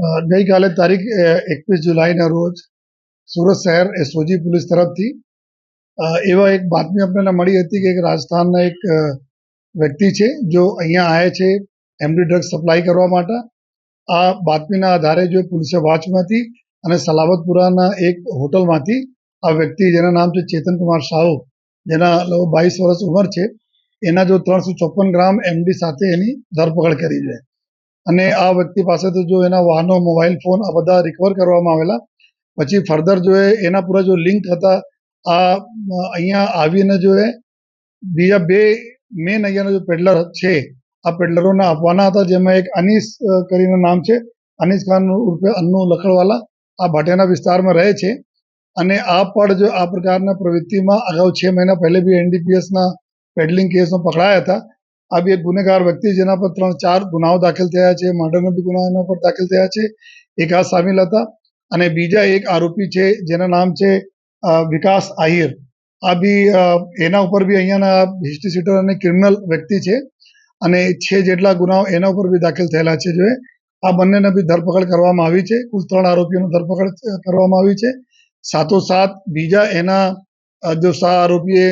ગઈકાલે તારીખ એકવીસ જુલાઈના રોજ સુરત શહેર એસઓજી પોલીસ તરફથી એવા એક બાતમી આપણને મળી હતી કે એક રાજસ્થાનના એક વ્યક્તિ છે જો અહીંયા આવે છે એમડી ડ્રગ સપ્લાય કરવા માટે. આ બાતમીના આધારે જો પોલીસે વાંચમાંથી અને સલાવતપુરાના એક હોટલમાંથી આ વ્યક્તિ, જેના નામ છે ચેતન કુમાર સાહુ, જેના બાવીસ વર્ષ ઉંમર છે, એના જો ત્રણસો ચોપન ગ્રામ એમડી સાથે એની ધરપકડ કરી છે. અને આ વ્યક્તિ પાસેથી જો એના વાહનો મોબાઈલ ફોન આ બધા રિકવર કરવામાં આવેલા, પછી ફર્ધર જો એના પૂરા જો લિંક હતા આ, અહીંયા આવીને જો એ, બીજા બે મેન અહીંયાના જો પેડલર છે, આ પેડલરોને આપવાના હતા, જેમાં એક અનીસ કરીને નામ છે, અનીસ ખાન ઉર્ફે અન્નુ લખડવાલા, આ ભાટિયાના વિસ્તારમાં રહે છે. અને આ પણ જો આ પ્રકારના પ્રવૃત્તિમાં અગાઉ છ મહિના પહેલે બી એનડીપીએસના પેડલિંગ કેસમાં પકડાયા હતા આ બી ગુનેગાર વ્યક્તિ જેના પર ત્રણ, ચાર ગુનાઓ દાખલ થયા છે, મર્ડરના બી ગુના એના પર દાખલ થયા છે. એક આ સામેલ હતા અને બીજા એક આરોપી છે, જેના નામ છે વિકાસ આહિર. આ બી એના ઉપર બી અહીંયાના હિસ્ટ્રી સીટર અને ક્રિમિનલ વ્યક્તિ છે અને છે જેટલા ગુનાઓ એના ઉપર બી દાખલ થયેલા છે જો આ બંનેને બી ધરપકડ કરવામાં આવી છે, કુલ ત્રણ આરોપીઓની ધરપકડ કરવામાં આવી છે. સાથોસાથ બીજા એના જો સહ આરોપીએ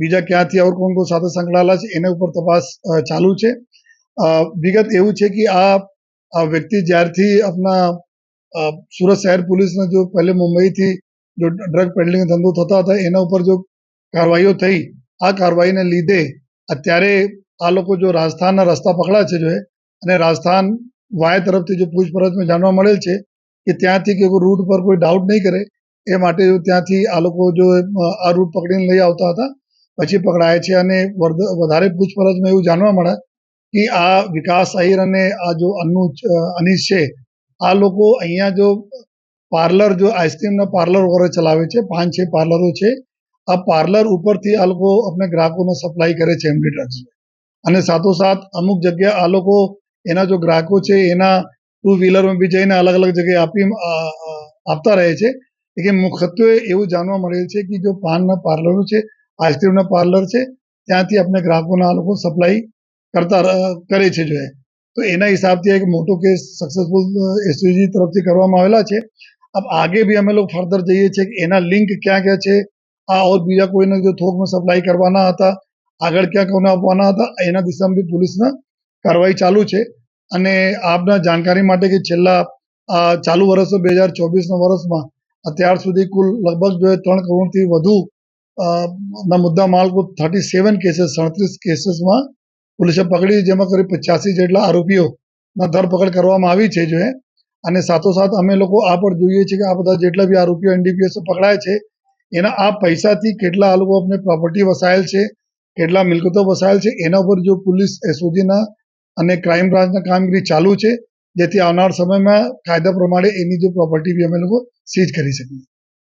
બીજા ક્યાંથી ઓર કોણ કોણ સાથે સંકળાયેલા છે, એના ઉપર તપાસ ચાલુ છે. વિગત એવું છે કે આ વ્યક્તિ જ્યારથી આપના સુરત શહેર પોલીસને જો પહેલે મુંબઈથી જો ડ્રગ પેડલિંગ ધંધો થતા હતા, એના ઉપર જો કાર્યવાહીઓ થઈ, આ કાર્યવાહીને લીધે અત્યારે આ લોકો જો રાજસ્થાનના રસ્તા પકડા છે જો અને રાજસ્થાન વાય તરફથી જો પૂછપરછમાં જાણવા મળેલ છે કે ત્યાંથી કે રૂટ પર કોઈ ડાઉટ નહીં કરે, એ માટે ત્યાંથી આ લોકો જો આ રૂટ પકડીને લઈ આવતા હતા પછી પકડાય છે અને વધારે પૂછપરછમાં એવું જાણવા મળે કે આ વિકાસ આહિર અને આ જો અનુ અનીશ છે, આ લોકો અહીંયા જો પાર્લર જો આઈસ્ક્રીમના પાર્લર વગેરે ચલાવે છે, પાંચ, છ પાર્લરો છે, આ પાર્લર ઉપરથી આ લોકો આપણે ગ્રાહકોને સપ્લાય કરે છે એમડી ડ્રગ્સ અને સાથોસાથ અમુક જગ્યા આ લોકો એના જો ગ્રાહકો છે એના ટુ વ્હીલરમાં બી જઈને અલગ અલગ જગ્યાએ આપી આપતા રહે છે. કે મુખ્યત્વે એવું જાણવા મળે છે કે જો પાનના પાર્લરો છે આઈસ્ક્રીમના પાર્લર છે ત્યાંથી આપણે ગ્રાહકોને આ લોકો સપ્લાય કરતા ર- કરે છે જો એ તો એના હિસાબથી એક મોટો કેસ સક્સેસફુલ એસયુજી તરફથી કરવામાં આવેલા છે अब आगे भी અમે લોકો ફર્ધર જઈએ છીએ કે એના લિંક ક્યાં ક્યાં છે આ ઓર બીજા કોઈને જો થોકમાં સપ્લાય કરવાના હતા આગળ ક્યાં કોને આપવાના હતા એના દિશામાં બી પોલીસના કાર્યવાહી ચાલુ છે અને આપના જાણકારી માટે કે છેલ્લા આ ચાલુ વર્ષ બે હજાર ચોવીસના વર્ષમાં અત્યાર સુધી કુલ લગભગ જો એ ત્રણ કરોડથી વધુ અ, ના મુદ્દા માલ કુલ થર્ટી સેવન કેસીસ સડત્રીસ કેસીસમાં પોલીસે પકડી, જેમાં કરી પચાસી જેટલા આરોપીઓના ધરપકડ કરવામાં આવી છે, જો અને સાથોસાથ અમે લોકો આ પણ જોઈએ છીએ કે આ બધા જેટલા બી આરોપીઓ એનડીપીએસ પકડાય છે, એના આ પૈસાથી કેટલા આ લોકો આપણે પ્રોપર્ટી વસાયેલ છે, કેટલા મિલકતો વસાયેલ છે, એના ઉપર જો પોલીસ એસઓજીના અને ક્રાઇમ બ્રાન્ચના કામગીરી ચાલુ છે, જેથી આવનાર સમયમાં કાયદા પ્રમાણે એની જો પ્રોપર્ટી બી અમે લોકો સીઝ કરી શકીએ.